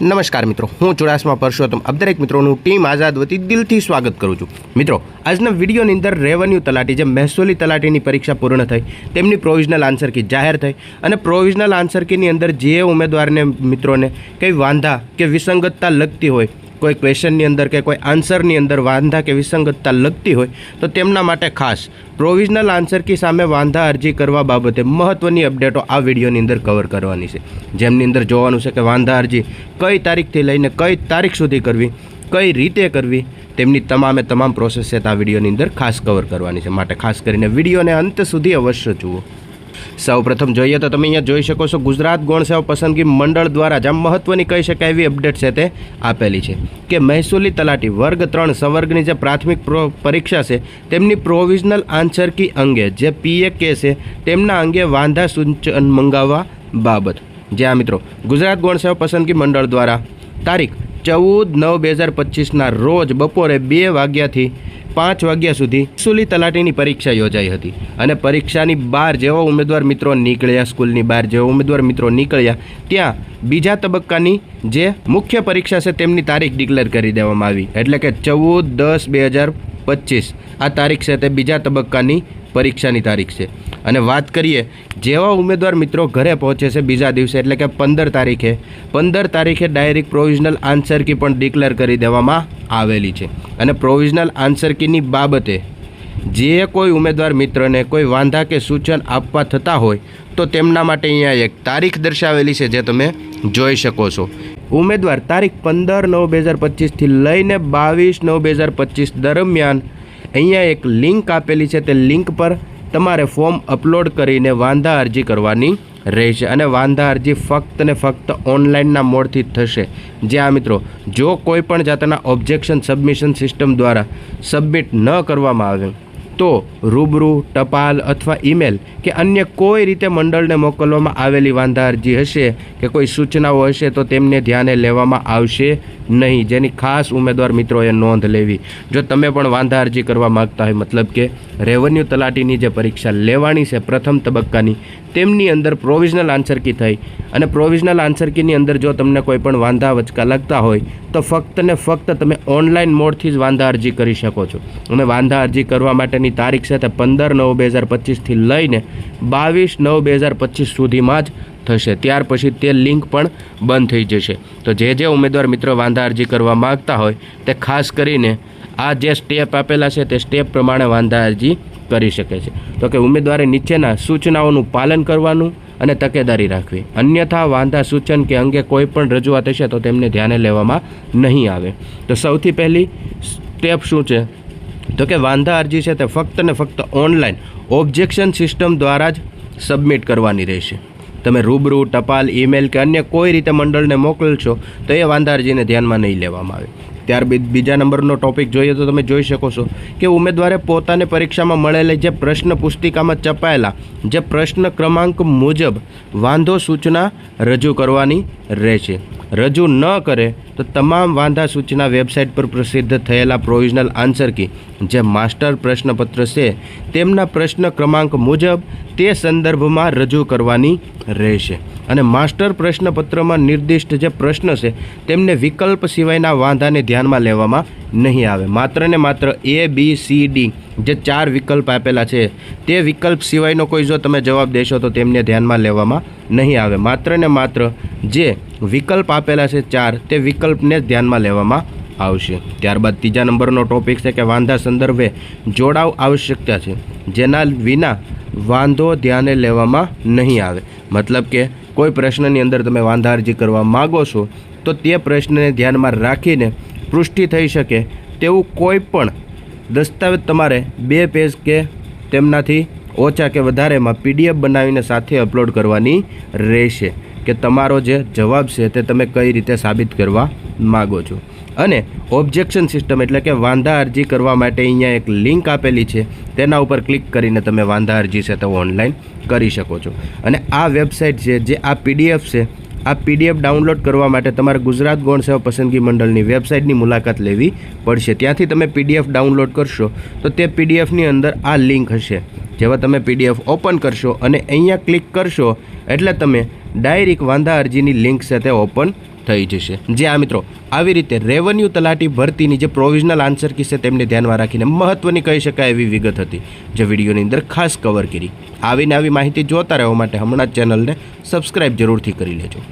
નમસ્કાર મિત્રો, હું ચુડાસમા પરસોત્તમ. આપ દરેક મિત્રોનું ટીમ આઝાદ વતી દિલથી સ્વાગત કરું છું. મિત્રો, આજના વિડીયોની અંદર રેવન્યુ તલાટી જે મહેસૂલી તલાટીની પરીક્ષા પૂર્ણ થઈ, તેમની પ્રોવિઝનલ આન્સર કી જાહેર થઈ અને પ્રોવિઝનલ આન્સર કીની અંદર જે ઉમેદવારને મિત્રોને કંઈ વાંધા કે વિસંગતતા લગતી હોય કોઈ ક્વેશ્ચનની અંદર કે કોઈ આન્સરની અંદર વાંધા કે વિસંગતતા લગતી હોય, તો તેમના માટે ખાસ પ્રોવિઝનલ આન્સર કી સામે વાંધા અરજી કરવા બાબતે મહત્ત્વની અપડેટો આ વિડીયોની અંદર કવર કરવાની છે. જેમની અંદર જોવાનું છે કે વાંધા અરજી કઈ તારીખથી લઈને કઈ તારીખ સુધી કરવી, કઈ રીતે કરવી, તેમની તમામે તમામ પ્રોસેસ છે આ વિડીયોની અંદર ખાસ કવર કરવાની છે. માટે ખાસ કરીને વિડીયોને અંત સુધી અવશ્ય જુઓ. સૌપ્રથમ જોઈએ તો તમે અહીંયા જોઈ શકો છો ગુજરાત ગૌણ પસંદગી મંડળ દ્વારા જ આ મહત્ત્વની કહી શકાય એવી અપડેટ છે તે આપેલી છે કે મહેસૂલી તલાટી વર્ગ ત્રણ સવર્ગની જે પ્રાથમિક પરીક્ષા છે તેમની પ્રોવિઝનલ આન્સર કી અંગે જે પીએ કે છે તેમના અંગે વાંધા સૂચન મંગાવવા બાબત. જ્યાં મિત્રો ગુજરાત ગૌણ પસંદગી મંડળ દ્વારા તારીખ ચૌદ નવ બે હજાર પચીસના રોજ બપોરે બે વાગ્યાથી પાંચ વાગ્યા સુધી સુલી તલાટીની પરીક્ષા યોજાઈ હતી અને પરીક્ષાની બહાર જેવા ઉમેદવાર મિત્રો નીકળ્યા, સ્કૂલની બહાર જેવા ઉમેદવાર મિત્રો નીકળ્યા, ત્યાં બીજા તબક્કાની જે મુખ્ય પરીક્ષા છે, તેમની તારીખ ડિક્લેર કરી દેવામાં આવી. એટલે કે ચૌદ દસ બે હજાર પચીસ. આ તારીખ છે તે બીજા તબક્કાની પરીક્ષાની તારીખ છે. અને વાત કરીએ, જેવા ઉમેદવાર મિત્રો ઘરે પહોંચે છે બીજા દિવસે, એટલે કે પંદર તારીખે પંદર તારીખે ડાયરેક્ટ પ્રોવિઝનલ આન્સર કી પણ ડિક્લેર કરી દેવામાં આવેલી છે. અને પ્રોવિઝનલ આન્સર કીની બાબતે, જે કોઈ ઉમેદવાર મિત્રને કોઈ વાંધા કે સૂચન આપવા થતા હોય, તો તેમના માટે અહીંયા એક તારીખ દર્શાવેલી છે જે તમે જોઈ શકો છો. ઉમેદવાર તારીખ પંદર નવ બે હજાર પચીસથી લઈને બાવીસ નવ બે હજાર પચીસ દરમિયાન અહીંયા એક લિંક આપેલી છે. તે લિંક પર તમારે ફોર્મ અપલોડ કરીને વાંધા અરજી કરવાની રહેશે અને વાંધા અરજી ફક્ત ને ફક્ત ઓનલાઈનના મોડથી થશે. જે આ મિત્રો, જો કોઈ પણ જાતના ઓબ્જેક્શન સબમિશન સિસ્ટમ દ્વારા સબમિટ ન કરવામાં આવે તો રૂબરૂ, ટપાલ અથવા ઈમેલ કે અન્ય કોઈ રીતે મંડળને મોકલવામાં આવેલી વાંધા અરજી હશે કે કોઈ સૂચનાઓ હશે તો તેમને ધ્યાને લેવામાં આવશે નહીં. જેની ખાસ ઉમેદવાર મિત્રોએ નોંધ લેવી. જો તમે પણ વાંધા અરજી કરવા માગતા હોય, મતલબ કે રેવન્યુ તલાટીની જે પરીક્ષા લેવાની છે, પ્રથમ તબક્કાની તેમની અંદર પ્રોવિઝનલ આન્સર કી થઈ. અને પ્રોવિઝનલ આન્સર કીની અંદર જો તમને કોઈ પણ વાંધા વચકા લાગતા હોય, તો ફક્ત ને ફક્ત તમે ઓનલાઈન મોડથી જ વાંધા અરજી કરી શકો છો. અને વાંધા અરજી કરવા માટેની તારીખ છે તે પંદર નવ બે હજાર પચીસથી લઈને બાવીસ નવ બે હજાર પચીસ સુધીમાં જ થશે. ત્યાર પછી તે લિંક પણ બંધ થઈ જશે. તો જે જે ઉમેદવાર મિત્રો વાંધા અરજી કરવા માગતા હોય, તે ખાસ કરીને આ જે સ્ટેપ આપેલા છે તે સ્ટેપ પ્રમાણે વાંધા અરજી કરી શકે છે. તો કે ઉમેદવારે નીચેના સૂચનાઓનું પાલન કરવાનું અને તકેદારી રાખવી. અન્યથા વાંધા સૂચન કે અંગે કોઈ પણ રજૂઆત હશે તો તેમને ધ્યાને લેવામાં નહીં આવે. તો સૌથી પહેલી સ્ટેપ શું છે? તો કે વાંધા અરજી છે તે ફક્ત ને ફક્ત ઓનલાઈન ઓબ્જેક્શન સિસ્ટમ દ્વારા જ સબમિટ કરવાની રહેશે. તમે રૂબરૂ, ટપાલ ઈમેલ કે અન્ય કોઈ રીતે મંડળને મોકલશો તો એ વાંધા અરજીને ધ્યાનમાં નહીં લેવામાં આવે. ત્યારબાદ બીજા નંબરનો ટોપિક જોઈએ તો તમે જોઈ શકો છો કે ઉમેદવારે પોતાને પરીક્ષામાં મળેલી જે પ્રશ્ન પુસ્તિકામાં ચપાયેલા જે પ્રશ્ન ક્રમાંક મુજબ વાંધો સૂચના રજૂ કરવાની રહેશે. રજૂ ન કરે તો તમામ વાંધા સૂચના વેબસાઇટ પર પ્રસિદ્ધ થયેલા પ્રોવિઝનલ આન્સર કી, જે માસ્ટર પ્રશ્નપત્ર છે, તેમના પ્રશ્ન ક્રમાંક મુજબ તે સંદર્ભમાં રજૂ કરવાની રહેશે. અને માસ્ટર પ્રશ્નપત્રમાં નિર્દિષ્ટ જે પ્રશ્ન છે, તેમને વિકલ્પ સિવાયના વાંધાને ધ્યાનમાં લેવામાં નહીં આવે. માત્ર ને માત્ર એ બી સી ડી જે ચાર વિકલ્પ આપેલા છે, તે વિકલ્પ સિવાયનો કોઈ જો તમે જવાબ દેશો તો તેમને ધ્યાનમાં લેવામાં નહીં આવે. માત્ર ને માત્ર જે વિકલ્પ આપેલા છે ચાર, તે વિકલ્પને ધ્યાનમાં લેવામાં આવશે. ત્યારબાદ ત્રીજા નંબરનો ટોપિક છે કે વાંધા સંદર્ભે જોડાવ આવશ્યકતા છે, જેના વિના વાંધો ધ્યાને લેવામાં નહીં આવે. મતલબ કે કોઈ પ્રશ્નની અંદર તમે વાંધા અરજી કરવા માગો છો, તો તે પ્રશ્નને ધ્યાનમાં રાખીને પુષ્ટિ થઈ શકે તેવું કોઈ પણ દસ્તાવેજ તમારે બે પેજ કે તેમનાથી ઓછા કે વધારેમાં પીડીએફ બનાવીને સાથે અપલોડ કરવાની રહેશે કે તમારો જે જવાબ છે તે તમે કઈ રીતે સાબિત કરવા માગો છો. અને ઓબ્જેક્શન સિસ્ટમ એટલે કે વાંધા અરજી કરવા માટે અહીંયા એક લિંક આપેલી છે, તેના ઉપર ક્લિક કરીને તમે વાંધા અરજી છે તો ઓનલાઈન કરી શકો છો. અને આ વેબસાઇટ છે જે આ પીડીએફ છે આ પીડીએફ ડાઉનલોડ કરવા માટે તમારે ગુજરાત ગૌણ સેવા પસંદગી મંડળની વેબસાઇટની મુલાકાત લેવી પડશે. ત્યાંથી તમે પીડીએફ ડાઉનલોડ કરશો, તો તે પીડીએફની અંદર આ લિંક હશે જેવા તમે પીડીએફ ઓપન કરશો અને અહીંયા ક્લિક કરશો એટલે તમે ડાયરેક્ટ વાંધા અરજીની લિંક સાથે ઓપન થઈ જશે. જે આ મિત્રો. આવી રીતે રેવન્યુ તલાટી ભરતીની જે પ્રોવિઝનલ આન્સર કી છે તેમને ધ્યાનમાં રાખીને મહત્વની કહી શકાય એવી વિગત હતી, જે વિડીયોની અંદર ખાસ કવર કરી. આવીને આવી માહિતી જોતા રહેવા માટે હમણાં જ ચેનલને સબસ્ક્રાઇબ જરૂરથી કરી લેજો.